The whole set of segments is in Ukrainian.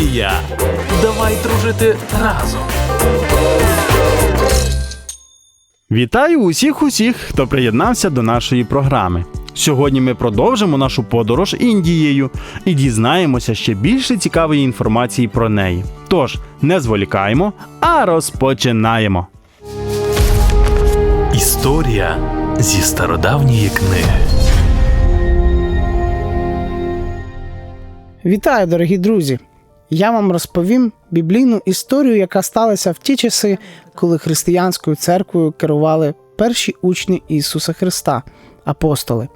Індія. Давай дружити разом. Вітаю усіх усіх, хто приєднався до нашої програми. Сьогодні ми продовжимо нашу подорож Індією і дізнаємося ще більше цікавої інформації про неї. Тож не зволікаємо, а розпочинаємо. Історія зі стародавньої книги. Вітаю, дорогі друзі! Я вам розповім біблійну історію, яка сталася в ті часи, коли християнською церквою керували перші учні Ісуса Христа, апостоли.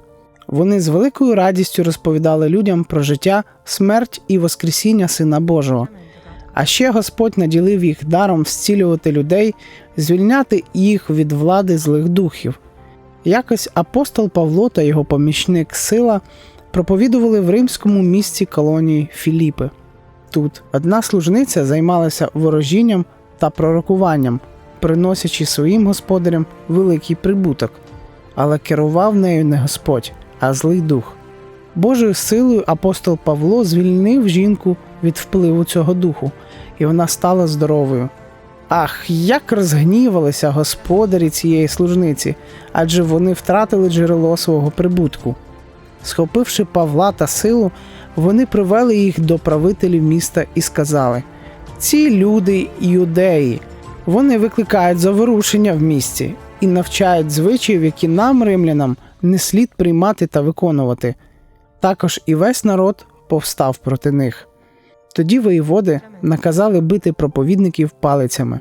Вони з великою радістю розповідали людям про життя, смерть і Воскресіння Сина Божого. А ще Господь наділив їх даром зцілювати людей, звільняти їх від влади злих духів. Якось апостол Павло та його помічник Сила проповідували в римському місті колонії Філіпи. Тут одна служниця займалася ворожінням та пророкуванням, приносячи своїм господарям великий прибуток, але керував нею не Господь, а злий дух. Божою силою апостол Павло звільнив жінку від впливу цього духу, і вона стала здоровою. Ах, як розгнівалися господарі цієї служниці, адже вони втратили джерело свого прибутку. Схопивши Павла та силу, вони привели їх до правителів міста і сказали: Ці люди юдеї, вони викликають заворушення в місті і навчають звичаїв, які нам, римлянам, не слід приймати та виконувати. Також і весь народ повстав проти них. Тоді воєводи наказали бити проповідників палицями.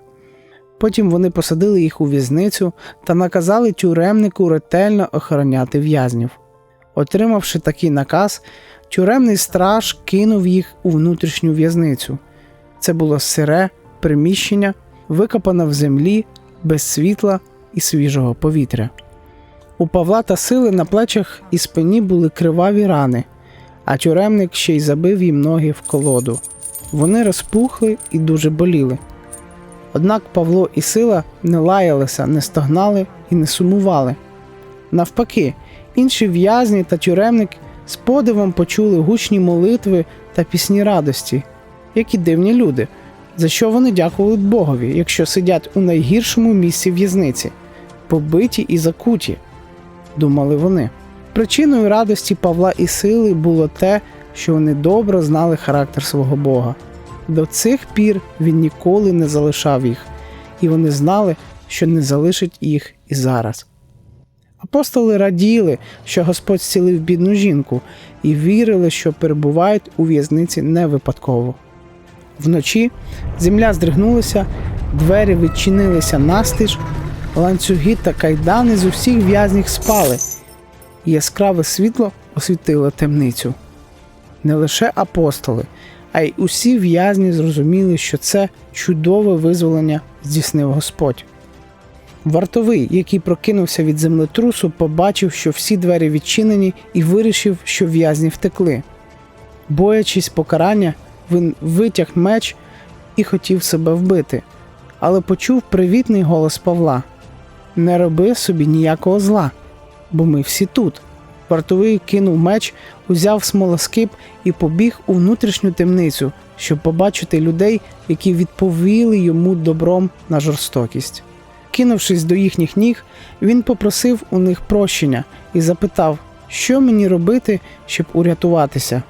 Потім вони посадили їх у в'язницю та наказали тюремнику ретельно охороняти в'язнів. Отримавши такий наказ, тюремний страж кинув їх у внутрішню в'язницю. Це було сире приміщення, викопане в землі, без світла і свіжого повітря. У Павла та сили на плечах і спині були криваві рани, а тюремник ще й забив їм ноги в колоду. Вони розпухли і дуже боліли. Однак Павло і сила не лаялися, не стогнали і не сумували. Навпаки, інші в'язні та тюремник з подивом почули гучні молитви та пісні радості, які дивні люди, за що вони дякують Богові, якщо сидять у найгіршому місці в'язниці, побиті і закуті, думали вони. Причиною радості Павла і сили було те, що вони добре знали характер свого Бога. До цих пір він ніколи не залишав їх, і вони знали, що не залишить їх і зараз. Апостоли раділи, що Господь зцілив бідну жінку, і вірили, що перебувають у в'язниці не випадково. Вночі земля здригнулася, двері відчинилися настиж, ланцюги та кайдани з усіх в'язнів спали, і яскраве світло освітило темницю. Не лише апостоли, а й усі в'язні зрозуміли, що це чудове визволення здійснив Господь. Вартовий, який прокинувся від землетрусу, побачив, що всі двері відчинені, і вирішив, що в'язні втекли. Боячись покарання, він витяг меч і хотів себе вбити, але почув привітний голос Павла: Не роби собі ніякого зла, бо ми всі тут. Вартовий кинув меч, узяв смолоскип і побіг у внутрішню темницю, щоб побачити людей, які відповіли йому добром на жорстокість. Кинувшись до їхніх ніг, він попросив у них прощення і запитав, що мені робити, щоб урятуватися.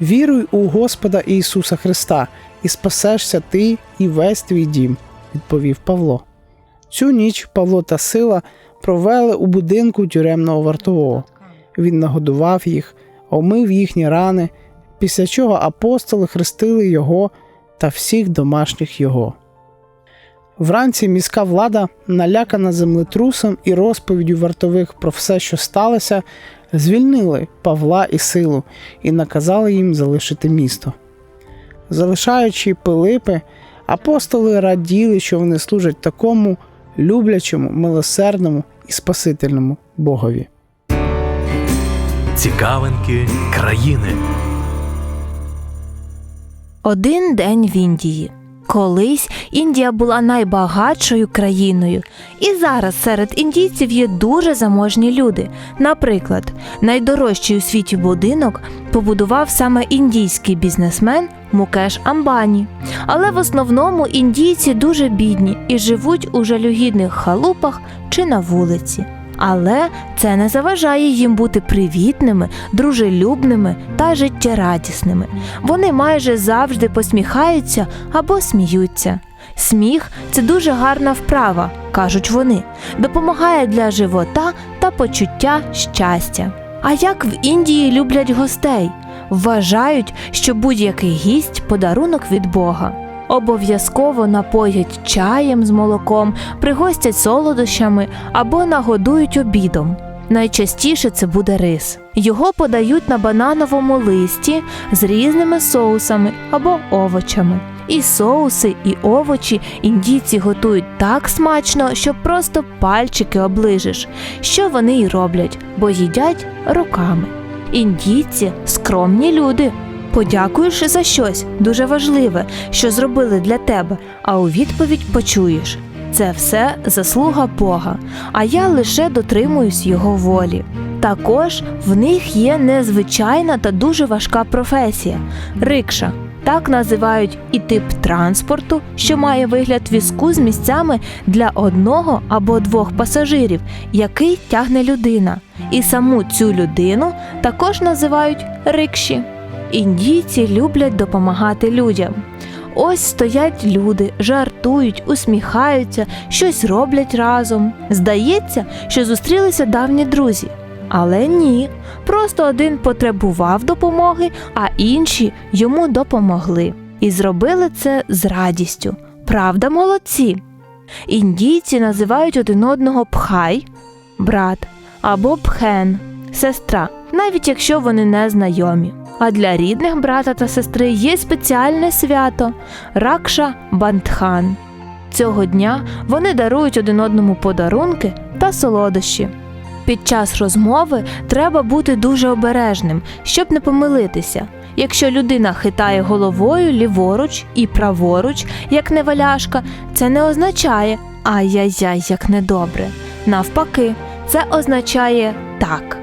Віруй у Господа Ісуса Христа, і спасешся ти і весь твій дім, відповів Павло. Цю ніч Павло та сила провели у будинку тюремного вартового. Він нагодував їх, омив їхні рани, після чого апостоли хрестили його та всіх домашніх його. Вранці міська влада, налякана землетрусом і розповіддю вартових про все, що сталося, звільнили Павла і силу і наказали їм залишити місто. Залишаючи Пилипи, апостоли раділи, що вони служать такому люблячому, милосердному і спасительному Богові. Цікавинки країни. Один день в Індії. Колись Індія була найбагатшою країною, і зараз серед індійців є дуже заможні люди. Наприклад, найдорожчий у світі будинок побудував саме індійський бізнесмен Мукеш Амбані. Але в основному індійці дуже бідні і живуть у жалюгідних халупах чи на вулиці. Але це не заважає їм бути привітними, дружелюбними та життєрадісними. Вони майже завжди посміхаються або сміються. Сміх це дуже гарна вправа, кажуть вони, допомагає для живота та почуття щастя. А як в Індії люблять гостей? Вважають, що будь-який гість подарунок від Бога. Обов'язково напоять чаєм з молоком, пригостять солодощами або нагодують обідом. Найчастіше це буде рис. Його подають на банановому листі з різними соусами або овочами. І соуси, і овочі індійці готують так смачно, що просто пальчики оближеш, що вони й роблять, бо їдять руками. Індійці скромні люди. Подякуєш за щось дуже важливе, що зробили для тебе, а у відповідь почуєш. Це все заслуга Бога, а я лише дотримуюсь його волі. Також в них є незвичайна та дуже важка професія рикша. Так називають і тип транспорту, що має вигляд візку з місцями для одного або двох пасажирів, який тягне людина. І саму цю людину також називають рикші. Індійці люблять допомагати людям. Ось стоять люди, жартують, усміхаються, щось роблять разом. Здається, що зустрілися давні друзі. Але ні, просто один потребував допомоги, а інші йому допомогли. І зробили це з радістю. Правда, молодці. Індійці називають один одного пхай брат або пхен сестра, навіть якщо вони не знайомі. А для рідних брата та сестри є спеціальне свято Ракша Бандхан. Цього дня вони дарують один одному подарунки та солодощі. Під час розмови треба бути дуже обережним, щоб не помилитися. Якщо людина хитає головою ліворуч і праворуч, як неваляшка, це не означає ай-яй-яй, як недобре. Навпаки, це означає так.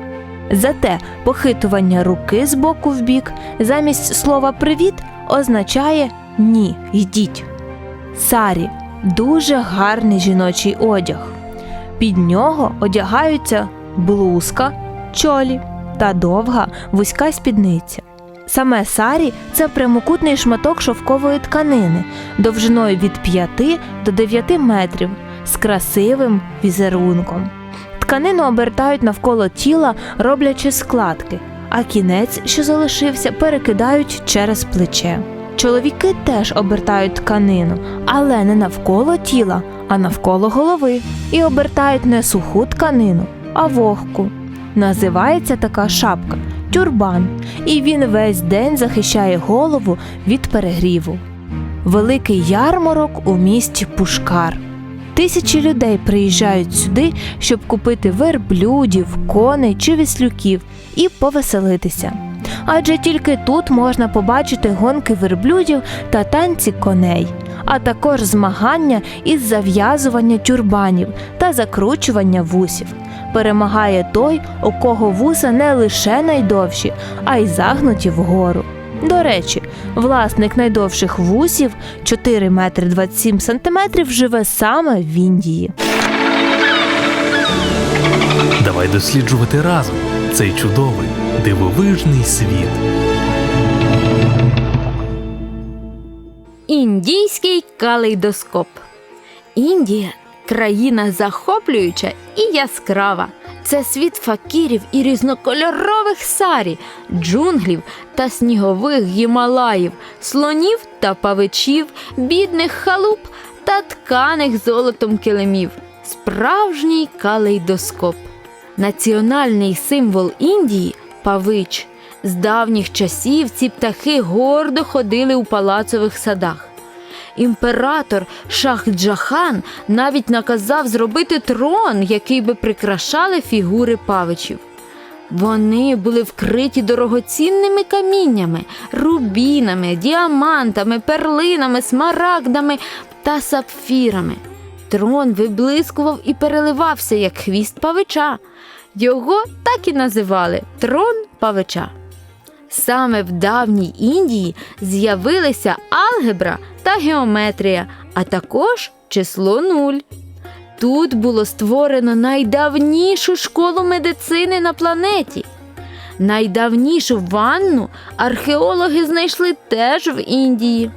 Зате похитування руки з боку в бік замість слова привіт означає ні, йдіть. Сарі дуже гарний жіночий одяг. Під нього одягаються блузка, чолі та довга вузька спідниця. Саме сарі це прямокутний шматок шовкової тканини довжиною від 5 до 9 метрів з красивим візерунком. Тканину обертають навколо тіла, роблячи складки, а кінець, що залишився, перекидають через плече. Чоловіки теж обертають тканину, але не навколо тіла, а навколо голови, і обертають не суху тканину, а вогку. Називається така шапка тюрбан, і він весь день захищає голову від перегріву. Великий ярмарок у місті Пушкар. Тисячі людей приїжджають сюди, щоб купити верблюдів, коней чи віслюків і повеселитися. Адже тільки тут можна побачити гонки верблюдів та танці коней, а також змагання із зав'язування тюрбанів та закручування вусів. Перемагає той, у кого вуса не лише найдовші, а й загнуті вгору. До речі, власник найдовших вусів 4 метри 27 сантиметрів живе саме в Індії. Давай досліджувати разом цей чудовий, дивовижний світ. Індійський калейдоскоп. Індія країна захоплююча і яскрава. Це світ факірів і різнокольорових сарі, джунглів та снігових гімалаїв, слонів та павичів, бідних халуп та тканих золотом килимів. Справжній калейдоскоп. Національний символ Індії павич. З давніх часів ці птахи гордо ходили у палацових садах. Імператор Шахджахан навіть наказав зробити трон, який би прикрашали фігури павичів. Вони були вкриті дорогоцінними каміннями, рубінами, діамантами, перлинами, смарагдами та сапфірами. Трон виблискував і переливався, як хвіст павича. Його так і називали трон павича. Саме в давній Індії з'явилися алгебра та геометрія, а також число нуль. Тут було створено найдавнішу школу медицини на планеті. Найдавнішу ванну археологи знайшли теж в Індії.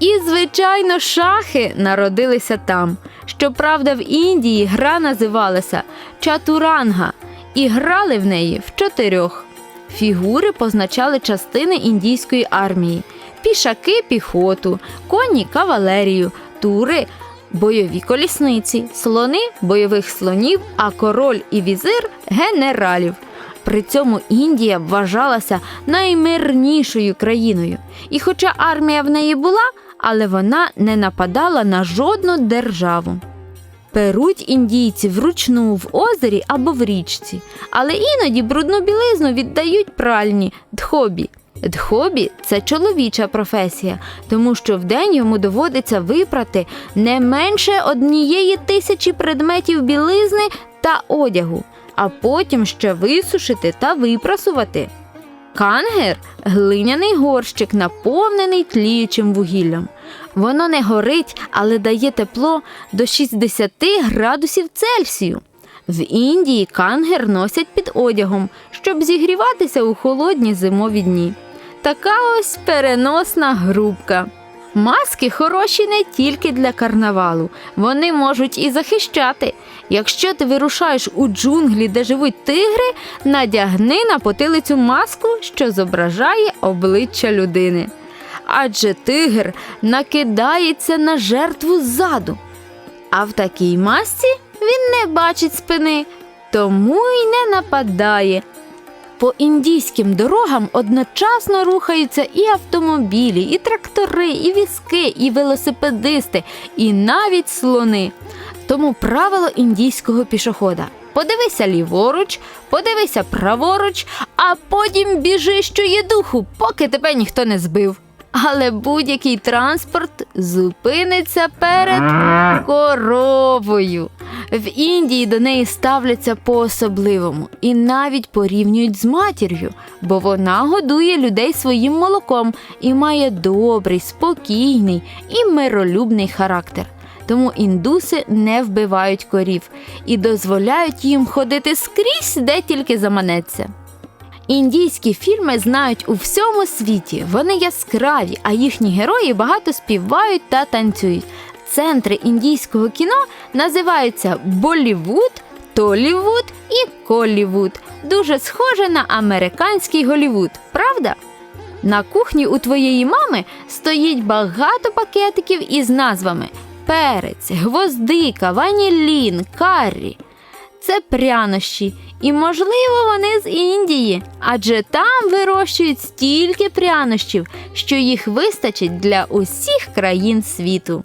І, звичайно, шахи народилися там. Щоправда, в Індії гра називалася Чатуранга, і грали в неї в чотирьох. Фігури позначали частини індійської армії: пішаки піхоту, коні кавалерію, тури бойові колісниці, слони бойових слонів, а король і візир генералів. При цьому Індія вважалася наймирнішою країною. І хоча армія в неї була, але вона не нападала на жодну державу. Перуть індійці вручну в озері або в річці, але іноді брудну білизну віддають пральні дхобі. Дхобі це чоловіча професія, тому що вдень йому доводиться випрати не менше однієї тисячі предметів білизни та одягу, а потім ще висушити та випрасувати. Кангер глиняний горщик, наповнений тліючим вугіллям. Воно не горить, але дає тепло до 60 градусів Цельсію. В Індії кангер носять під одягом, щоб зігріватися у холодні зимові дні. Така ось переносна грубка. Маски хороші не тільки для карнавалу, вони можуть і захищати. Якщо ти вирушаєш у джунглі, де живуть тигри, надягни на потилицю маску, що зображає обличчя людини. Адже тигр накидається на жертву ззаду. А в такій масці він не бачить спини, тому й не нападає. По індійським дорогам одночасно рухаються і автомобілі, і трактори, і візки, і велосипедисти, і навіть слони. Тому правило індійського пішохода: подивися ліворуч, подивися праворуч, а потім біжи, що є духу, поки тебе ніхто не збив. Але будь-який транспорт зупиниться перед коровою. В Індії до неї ставляться по-особливому і навіть порівнюють з матір'ю, бо вона годує людей своїм молоком і має добрий, спокійний і миролюбний характер. Тому індуси не вбивають корів і дозволяють їм ходити скрізь, де тільки заманеться. Індійські фільми знають у всьому світі. Вони яскраві, а їхні герої багато співають та танцюють. Центри індійського кіно називаються Болівуд, Толівуд і Колівуд. Дуже схоже на американський Голівуд, правда? На кухні у твоєї мами стоїть багато пакетиків із назвами перець, гвоздика, ванілін, каррі. Це прянощі, і, можливо, вони з Індії, адже там вирощують стільки прянощів, що їх вистачить для усіх країн світу.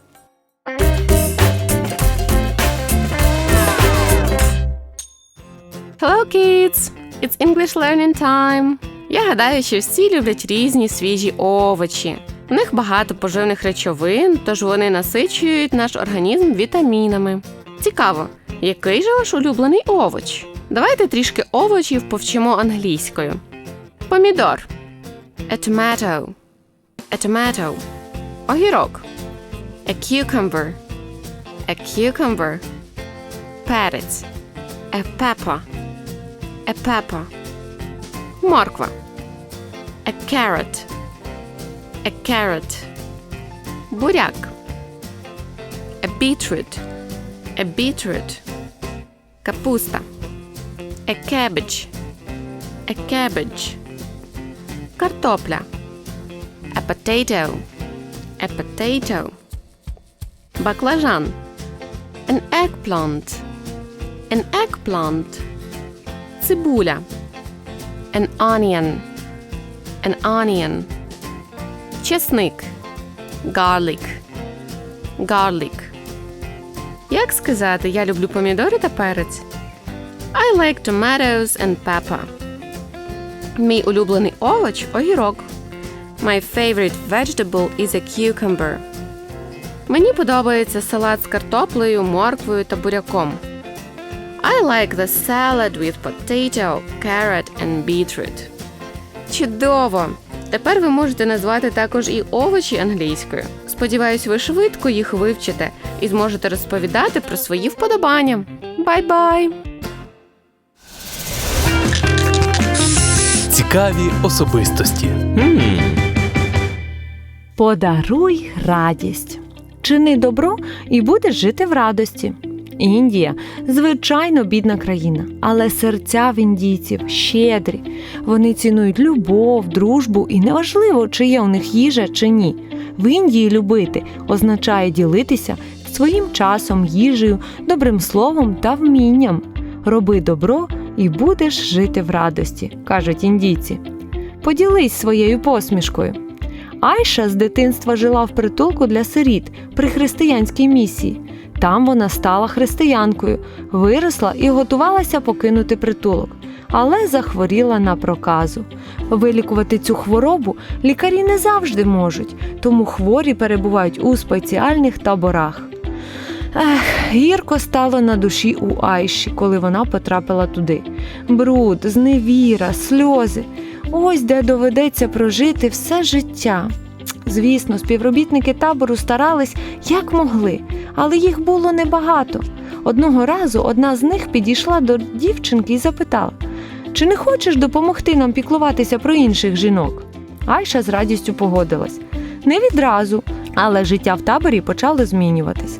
Hello, kids! It's English learning time! Я гадаю, що всі люблять різні свіжі овочі. В них багато поживних речовин, тож вони насичують наш організм вітамінами. Цікаво, який же ваш улюблений овоч? Давайте трішки овочів повчимо англійською. Помідор. A tomato. A tomato. Огірок. A cucumber. A cucumber. Перець. A pepper. A pepper. Морква. A carrot. A carrot. Буряк. A beetroot. A beetroot. Капуста. A cabbage. A cabbage. Картопля. A potato. A potato. Баклажан. An eggplant. An eggplant. Цибуля. An onion. An onion. Чесник. Garlic. Garlic. Як сказати, я люблю помідори та перець? I like tomatoes and pepper. Мій улюблений овоч огірок. My favorite vegetable is a cucumber. Мені подобається салат з картоплею, морквою та буряком. I like the salad with potato, carrot and beetroot. Чудово! Тепер ви можете назвати також і овочі англійською. Сподіваюсь, ви швидко їх вивчите і зможете розповідати про свої вподобання. Бай-бай! Цікаві особистості. Подаруй радість. Чини добро і будеш жити в радості. Індія звичайно бідна країна, але серця в індійців щедрі. Вони цінують любов, дружбу і неважливо, чи є у них їжа чи ні. В Індії любити означає ділитися своїм часом, їжею, добрим словом та вмінням. Роби добро і будеш жити в радості, кажуть індійці. Поділись своєю посмішкою. Айша з дитинства жила в притулку для сиріт при християнській місії. Там вона стала християнкою, виросла і готувалася покинути притулок, але захворіла на проказу. Вилікувати цю хворобу лікарі не завжди можуть, тому хворі перебувають у спеціальних таборах. Ех, гірко стало на душі у Айші, коли вона потрапила туди. Бруд, зневіра, сльози. Ось де доведеться прожити все життя. Звісно, співробітники табору старались як могли, але їх було небагато. Одного разу одна з них підійшла до дівчинки і запитала: чи не хочеш допомогти нам піклуватися про інших жінок? Айша з радістю погодилась. Не відразу, але життя в таборі почало змінюватись.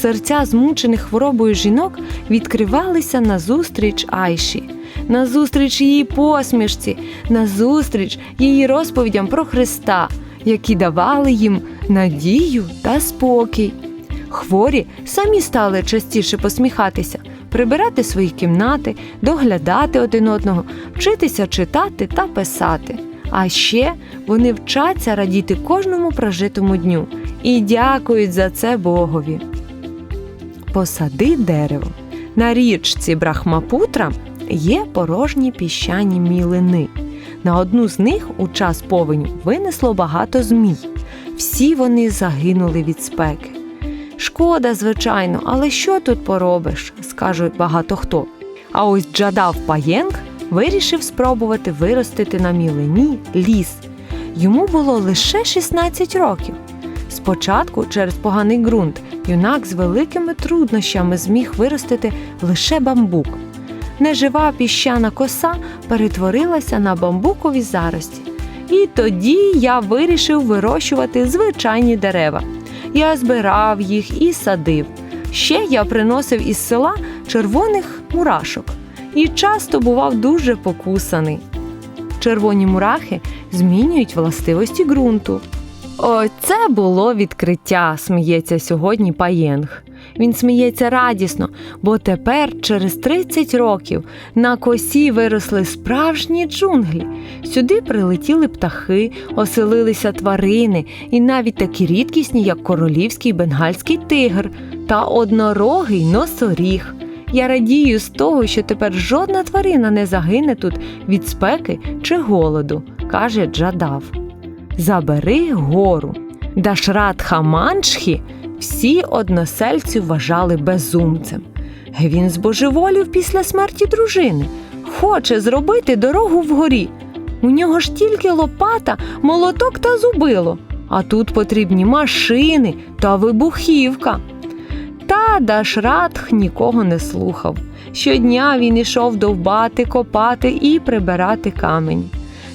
Серця змучених хворобою жінок відкривалися назустріч Айші, назустріч її посмішці, назустріч її розповідям про Христа, які давали їм надію та спокій. Хворі самі стали частіше посміхатися, прибирати свої кімнати, доглядати один одного, вчитися читати та писати. А ще вони вчаться радіти кожному прожитому дню і дякують за це Богові. Посади дерево. На річці Брахмапутра є порожні піщані мілини. На одну з них у час повені винесло багато змій. Всі вони загинули від спеки. Шкода, звичайно, але що тут поробиш, скажуть багато хто. А ось Джадав Паєнг вирішив спробувати виростити на мілині ліс. Йому було лише 16 років. Спочатку, через поганий ґрунт, юнак з великими труднощами зміг виростити лише бамбук. Нежива піщана коса перетворилася на бамбукові зарості. І тоді я вирішив вирощувати звичайні дерева. Я збирав їх і садив. Ще я приносив із села червоних мурашок і часто бував дуже покусаний. Червоні мурахи змінюють властивості ґрунту. Оце було відкриття, сміється сьогодні Паєнг. Він сміється радісно, бо тепер, через 30 років, на косі виросли справжні джунглі. Сюди прилетіли птахи, оселилися тварини, і навіть такі рідкісні, як королівський бенгальський тигр та однорогий носоріг. Я радію з того, що тепер жодна тварина не загине тут від спеки чи голоду, каже Джадав. Забери гору. Дашрат Хаманшхі всі односельці вважали безумцем. Він збожеволів після смерті дружини, хоче зробити дорогу вгорі. У нього ж тільки лопата, молоток та зубило, а тут потрібні машини та вибухівка. Та Дашратх нікого не слухав. Щодня він ішов довбати, копати і прибирати камень.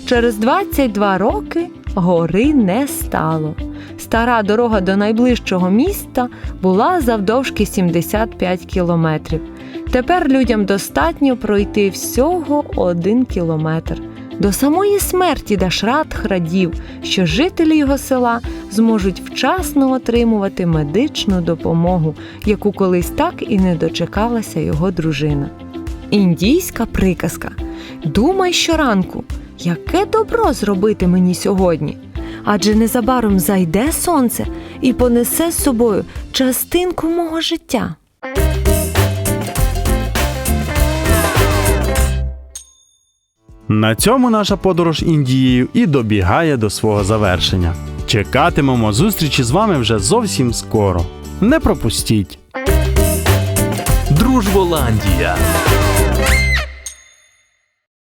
Через 22 роки гори не стало. Стара дорога до найближчого міста була завдовжки 75 кілометрів. Тепер людям достатньо пройти всього один кілометр. До самої смерті Дашратх радів, що жителі його села зможуть вчасно отримувати медичну допомогу, яку колись так і не дочекалася його дружина. Індійська приказка. Думай щоранку, яке добро зробити мені сьогодні? Адже незабаром зайде сонце і понесе з собою частинку мого життя. На цьому наша подорож Індією і добігає до свого завершення. Чекатимемо зустрічі з вами вже зовсім скоро. Не пропустіть! Дружболандія.